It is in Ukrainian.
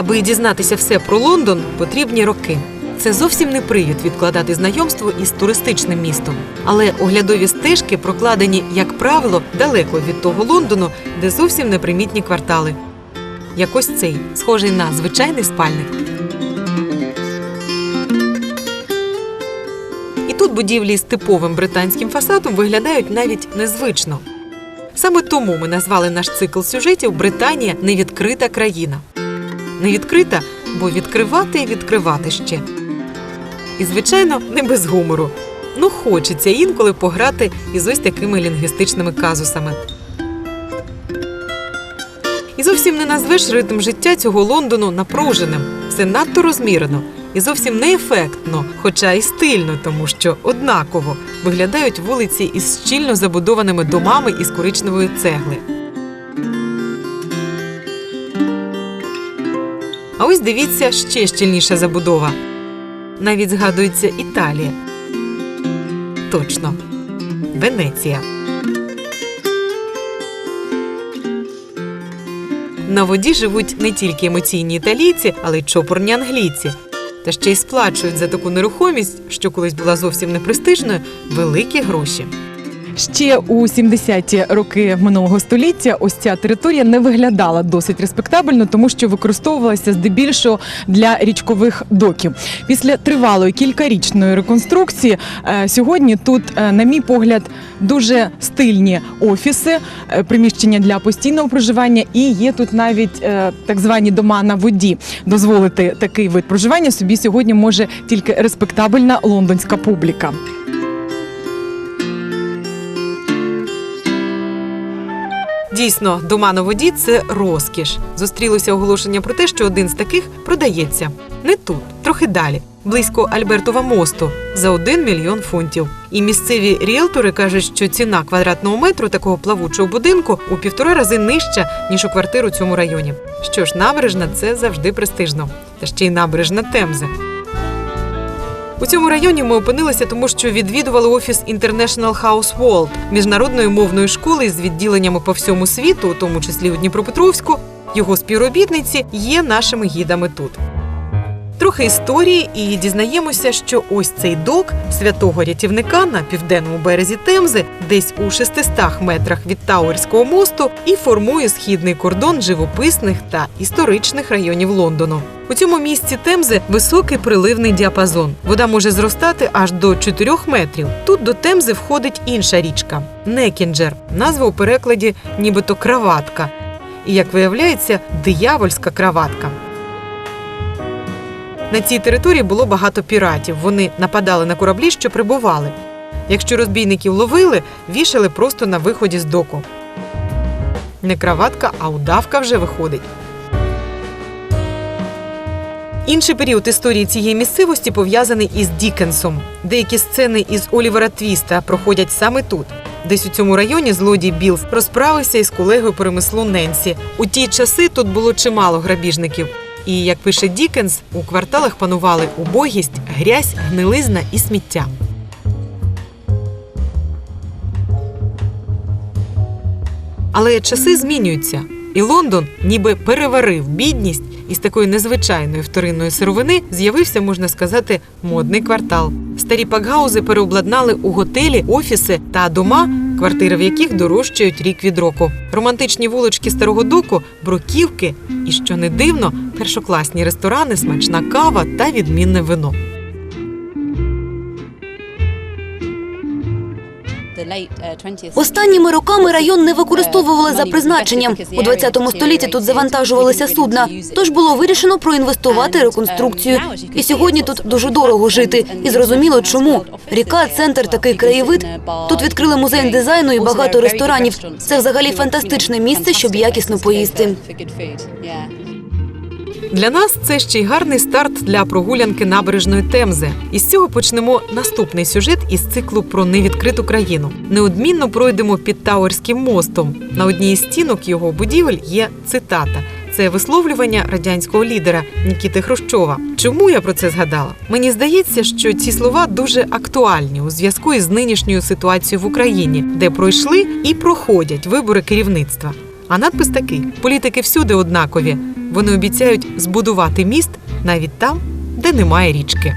Аби дізнатися все про Лондон, потрібні роки. Це зовсім не привід відкладати знайомство із туристичним містом. Але оглядові стежки прокладені, як правило, далеко від того Лондону, де зовсім непримітні квартали. Як ось цей, схожий на звичайний спальник. І тут будівлі з типовим британським фасадом виглядають навіть незвично. Саме тому ми назвали наш цикл сюжетів Британія невідкрита країна. Невідкрита, бо відкривати і відкривати ще. І, звичайно, не без гумору. Ну, хочеться інколи пограти із ось такими лінгвістичними казусами. І зовсім не назвеш ритм життя цього Лондону напруженим. Все надто розмірено і зовсім не ефектно, хоча і стильно, тому що однаково виглядають вулиці із щільно забудованими домами із коричневої цегли. Ось дивіться ще щільніша забудова. Навіть згадується Італія. Точно. Венеція. На воді живуть не тільки емоційні італійці, але й чопорні англійці. Та ще й сплачують за таку нерухомість, що колись була зовсім непрестижною, великі гроші. Ще у 70-ті роки минулого століття ось ця територія не виглядала досить респектабельно, тому що використовувалася здебільшого для річкових доків. Після тривалої кількарічної реконструкції е, сьогодні тут, е, на мій погляд, дуже стильні офіси, е, приміщення для постійного проживання, і є тут навіть так звані дома на воді. Дозволити такий вид проживання собі сьогодні може тільки респектабельна лондонська публіка. Дійсно, дома на воді це розкіш. Зустрілося оголошення про те, що один з таких продається. Не тут, трохи далі, близько Альбертова мосту, за 1 мільйон фунтів. І місцеві ріелтори кажуть, що ціна квадратного метру такого плавучого будинку у півтора рази нижча, ніж у квартиру цьому районі. Що ж, набережна це завжди престижно. Та ще й набережна Темзи. У цьому районі ми опинилися, тому що відвідували офіс International House World, міжнародної мовної школи з відділеннями по всьому світу, у тому числі у Дніпропетровську. Його співробітниці є нашими гідами тут. Трохи історії і дізнаємося, що ось цей док святого рятівника на південному березі Темзи, десь у 600 метрах від Тауерського мосту, і формує східний кордон живописних та історичних районів Лондону. У цьому місці Темзи високий приливний діапазон. Вода може зростати аж до 4 метрів. Тут до Темзи входить інша річка Некінджер. Назва у перекладі нібито краватка. І як виявляється, диявольська краватка. На цій території було багато піратів. Вони нападали на кораблі, що прибували. Якщо розбійників ловили, вішали просто на виході з доку. Не краватка, а удавка вже виходить. Інший період історії цієї місцевості пов'язаний із Дікенсом. Деякі сцени із Олівера Твіста проходять саме тут. Десь у цьому районі злодій Білс розправився із колегою по ремеслу Ненсі. У ті часи тут було чимало грабіжників. І як пише Дікенс, у кварталах панували убогість, грязь, гнилизна і сміття. Але часи змінюються, і Лондон ніби переварив бідність, і з такої незвичайної вторинної сировини з'явився, можна сказати, модний квартал. Старі пакгаузи переобладнали у готелі, офіси та дома, квартири в яких дорожчають рік від року. Романтичні вулички старого доку, бруківки і, що не дивно, першокласні ресторани, смачна кава та відмінне вино. Останніми роками район не використовували за призначенням. У 20 столітті тут завантажувалися судна. Тож було вирішено проінвестувати реконструкцію. І сьогодні тут дуже дорого жити. І зрозуміло, чому ріка, центр, такий краєвид. Тут відкрили музей дизайну і багато ресторанів. Це взагалі фантастичне місце, щоб якісно поїсти. Для нас це ще й гарний старт для прогулянки набережної Темзи. І з цього почнемо наступний сюжет із циклу про невідкриту країну. Неодмінно пройдемо під Тауерським мостом. На одній із стінок його будівель є цитата. Це висловлювання радянського лідера Нікіти Хрущова. Чому я про це згадала? Мені здається, що ці слова дуже актуальні у зв'язку із нинішньою ситуацією в Україні, де пройшли і проходять вибори керівництва. А надпис такий: політики всюди однакові. Вони обіцяють збудувати міст навіть там, де немає річки.